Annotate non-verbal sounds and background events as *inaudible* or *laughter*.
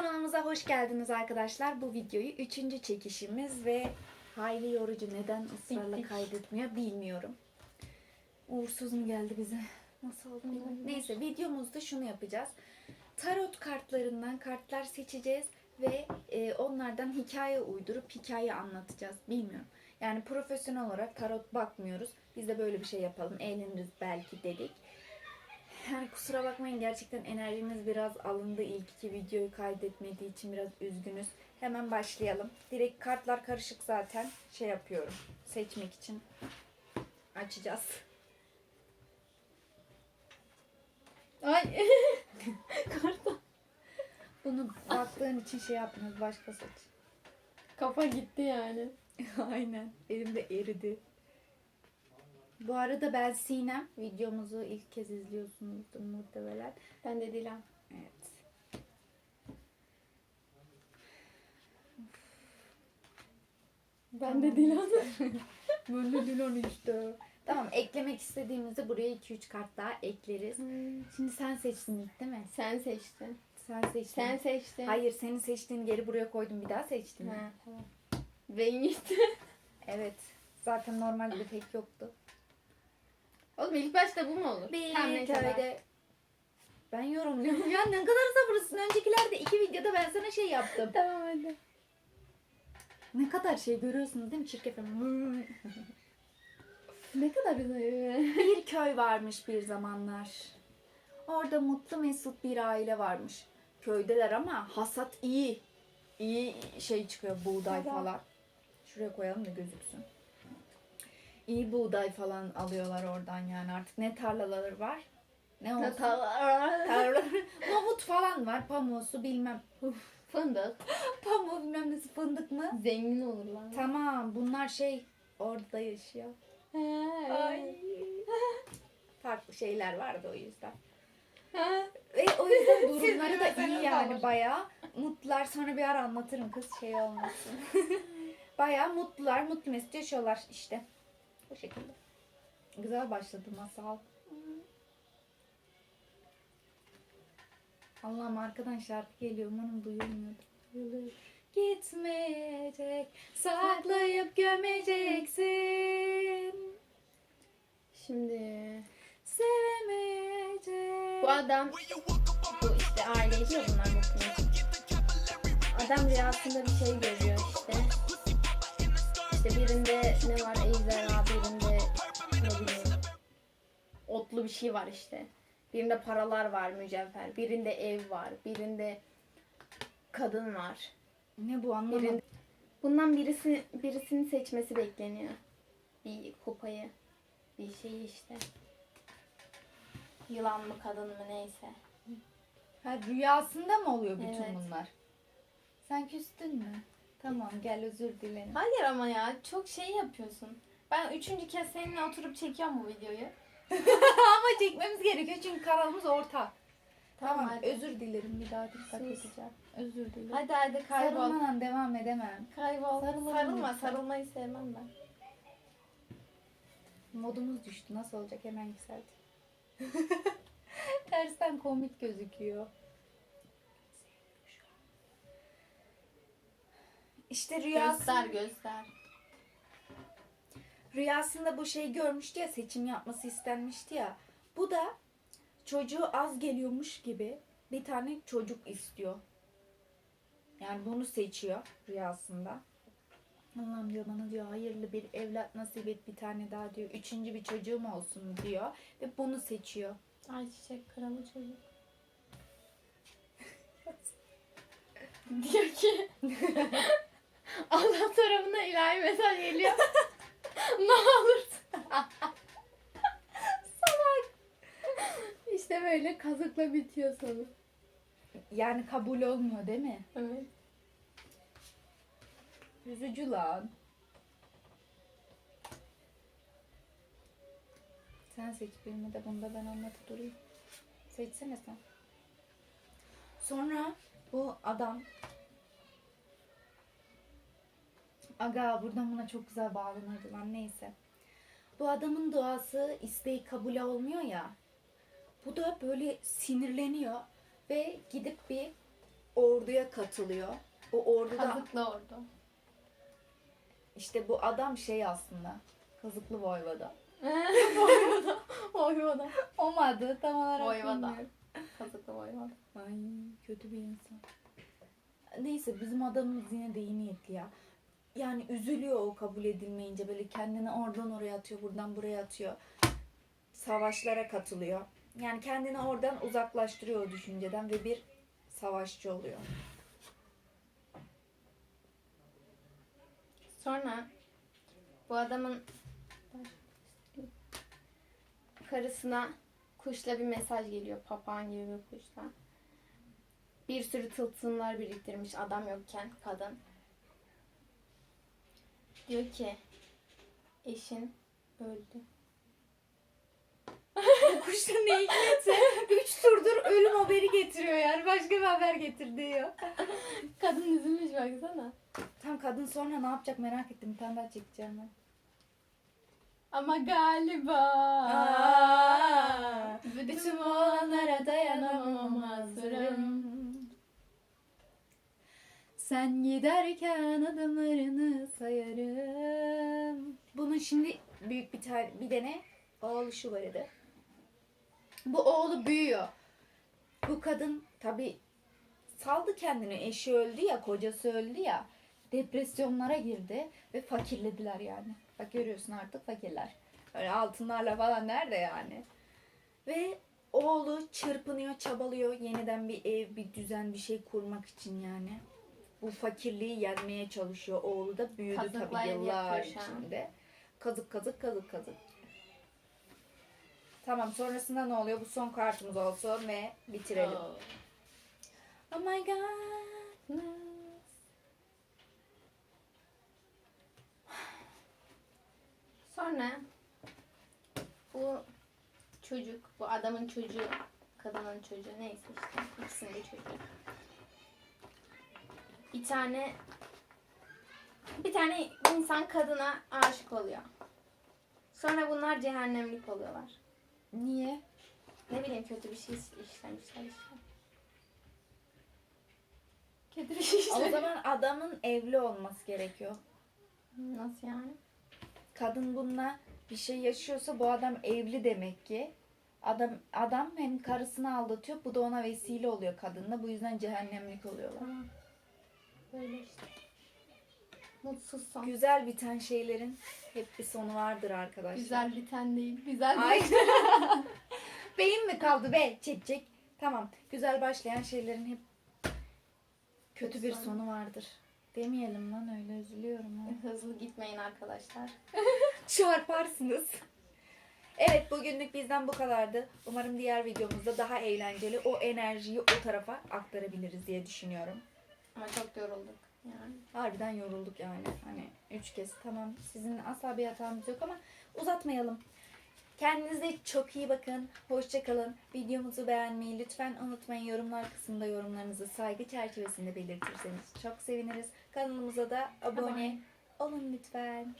kanalımıza hoş geldiniz arkadaşlar. Bu videoyu üçüncü çekişimiz ve hayli yorucu neden ısrarla kaydetmiyor bilmiyorum. Uğursuz mu geldi bize? Nasıl oldu bilmiyorum. Neyse videomuzda şunu yapacağız. Tarot kartlarından kartlar seçeceğiz ve e, onlardan hikaye uydurup hikaye anlatacağız. Bilmiyorum. Yani profesyonel olarak tarot bakmıyoruz. Biz de böyle bir şey yapalım. Eğleniriz belki dedik. Yani kusura bakmayın gerçekten enerjimiz biraz alındı ilk iki videoyu kaydetmediği için biraz üzgünüz. Hemen başlayalım. Direkt kartlar karışık zaten. Şey yapıyorum. Seçmek için açacağız. Ay. *laughs* Kartal. Bunu baktığın için şey yaptınız başka seç. Kafa gitti yani. *laughs* Aynen. Elimde eridi. Bu arada ben Sinem. Videomuzu ilk kez izliyorsunuzdur muhtemelen. Ben de Dilan. Evet. Ben de Dilan. *laughs* Ben de Dilan işte. Tamam eklemek istediğimizde buraya 2-3 kart daha ekleriz. Şimdi sen seçtin ilk değil mi? Sen seçtin. Sen seçtin. Sen seçtin. Hayır senin seçtiğini geri buraya koydum bir daha seçtin. mi? Ha, tamam. Beyin gitti. Evet. Zaten normalde pek yoktu. Oğlum ilk başta bu mu olur? Bir neyse, köyde ben yorumluyorum. ya ne kadar sabırlısın. Öncekilerde iki videoda ben sana şey yaptım. *laughs* Tamam hadi. Ne kadar şey görüyorsunuz değil mi çirkefim? Ne kadar güzel. bir köy varmış bir zamanlar. Orada mutlu mesut bir aile varmış. Köydeler ama hasat iyi. İyi şey çıkıyor buğday Tamam. falan. Şuraya koyalım da gözüksün. İyi buğday falan alıyorlar oradan yani artık ne tarlaları var ne olsun. Tarlaları, nohut falan var pamuğusu bilmem. Fındık. *laughs* Pamuğu bilmem nesi fındık mı? Zengin olurlar. Tamam bunlar şey orada yaşıyor. Ay. *laughs* Farklı şeyler vardı o yüzden. Ve o yüzden *laughs* durumları da iyi yani bayağı. Mutlular sonra bir ara anlatırım kız şey olmasın. bayağı mutlular, mutlu mesut yaşıyorlar işte. Bu şekilde. Güzel başladı masal. Allah'ım arkadan şarkı geliyor. Umarım duyulmuyordu. Gitmeyecek, saklayıp gömeceksin. Şimdi Sevemeyecek. bu adam bu işte aileydi ya bunlar bakıyor. Adam rüyasında bir şey görüyor işte. Birinde ne var ejderha, birinde ne bileyim otlu bir şey var işte. Birinde paralar var mücevher, birinde ev var, birinde kadın var. Ne bu anlamadım. Birinde... Bundan birisi birisini seçmesi bekleniyor. Bir kupayı, bir şeyi işte. Yılan mı kadın mı neyse. Ha, rüyasında mı oluyor bütün Evet. bunlar? Sen küstün mü? Tamam gel özür dilerim. Hayır ama ya çok şey yapıyorsun. Ben üçüncü kez seninle oturup çekiyorum bu videoyu. *laughs* Ama çekmemiz gerekiyor çünkü kanalımız ortak. Tamam, hadi. özür dilerim bir daha dikkat Sus. edeceğim. Özür dilerim. Hadi hadi kaybol. Sarılmadan devam edemem. Kaybol. Sarılalım Sarılma. lütfen. Sarılmayı sevmem ben. Modumuz düştü. Nasıl olacak hemen yükseldi. *laughs* Tersten komik gözüküyor. İşte rüyası, Göster göster. rüyasında bu şeyi görmüştü ya seçim yapması istenmişti ya. Bu da çocuğu az geliyormuş gibi bir tane çocuk istiyor. Yani bunu seçiyor rüyasında. Allah'ım diyor bana diyor hayırlı bir evlat nasip et bir tane daha diyor. Üçüncü bir çocuğum olsun diyor. Ve bunu seçiyor. Ay çiçek kralı çocuk. *laughs* Diyor ki *laughs* *laughs* Allah tarafından ilahi mesaj geliyor. *laughs* ne olursun. *laughs* Salak. İşte böyle kazıkla bitiyor sonu. Yani kabul olmuyor değil mi? Evet. Üzücü lan. Sen seç birini de bunda ben anlatıp durayım. Seçsene sen. Sonra bu adam Aga buradan buna çok güzel bağlanırdı lan neyse. Bu adamın duası isteği kabul olmuyor ya. Bu da böyle sinirleniyor ve gidip bir ordu orduya katılıyor. O orduda Kazıklı ordu. işte bu adam şey aslında. Kazıklı Voyvoda. *laughs* Voyvoda. Voyvoda. O mu adı? Tam olarak Voyvoda. bilmiyorum. Kazıklı voyvoda. Ay kötü bir insan. Neyse bizim adamımız yine de iyi niyetli ya. Yani üzülüyor o kabul edilmeyince böyle kendini oradan oraya atıyor, buradan buraya atıyor. Savaşlara katılıyor. Yani kendini oradan uzaklaştırıyor o düşünceden ve bir savaşçı oluyor. Sonra bu adamın karısına kuşla bir mesaj geliyor. Papağan gibi bir kuşla. Bir sürü tılsımlar biriktirmiş adam yokken kadın. Diyor ki eşin öldü. Bu kuşta ne hikmetse *laughs* 3 turdur ölüm haberi getiriyor yani. Başka bir haber getir diyor. Kadın üzülmüş baksana. Tam kadın sonra ne yapacak merak ettim. Bir tane daha çekeceğim ben. Ama galiba Aa, bütün bu olanlara dayanamam Sen giderken adımlarını sayarım. Bunun şimdi büyük bir tane bir tane oğlu şu vardı. Bu oğlu büyüyor. Bu kadın tabi saldı kendini. Eşi öldü ya, kocası öldü ya. Depresyonlara girdi ve fakirlediler yani. Bak görüyorsun artık fakirler. Öyle altınlarla falan nerede yani? Ve oğlu çırpınıyor, çabalıyor yeniden bir ev, bir düzen, bir şey kurmak için yani. Bu fakirliği yenmeye çalışıyor. Oğlu da büyüdü tabii yıllar içinde. Kazık kazık kazık kazık. Tamam sonrasında ne oluyor? Bu son kartımız olsun ve bitirelim. Oh. Oh my god. Sonra bu çocuk, bu adamın çocuğu, kadının çocuğu neyse işte ikisinin çocuğu. Bir tane bir tane insan kadına aşık oluyor. Sonra bunlar cehennemlik oluyorlar. Niye? Ne bileyim kötü bir şey işlemişler işte. Kötü bir şey O işlemişler. zaman adamın evli olması gerekiyor. Nasıl yani? Kadın bununla bir şey yaşıyorsa bu adam evli demek ki. Adam adam hem karısını aldatıyor. Bu da ona vesile oluyor kadınla. Bu yüzden cehennemlik oluyorlar. Tamam. Böyle işte. Mutsuz son. Güzel biten şeylerin hep bir sonu vardır arkadaşlar. Güzel biten değil. Güzel Ay. değil. *laughs* Beyin mi kaldı be? Çek çek. Tamam. Güzel başlayan şeylerin hep kötü bir Sonu. sonu vardır. Demeyelim lan öyle üzülüyorum. ha. *laughs* Hızlı gitmeyin arkadaşlar. *laughs* Çarparsınız. Evet bugünlük bizden bu kadardı. Umarım diğer videomuzda daha eğlenceli o enerjiyi o tarafa aktarabiliriz diye düşünüyorum. Ama çok yorulduk yani. Harbiden yorulduk yani. Hani üç kez tamam sizin asla bir hatanız yok ama uzatmayalım. Kendinize çok iyi bakın. Hoşça kalın. Videomuzu beğenmeyi lütfen unutmayın. Yorumlar kısmında yorumlarınızı saygı çerçevesinde belirtirseniz çok seviniriz. Kanalımıza da abone Abone. olun lütfen.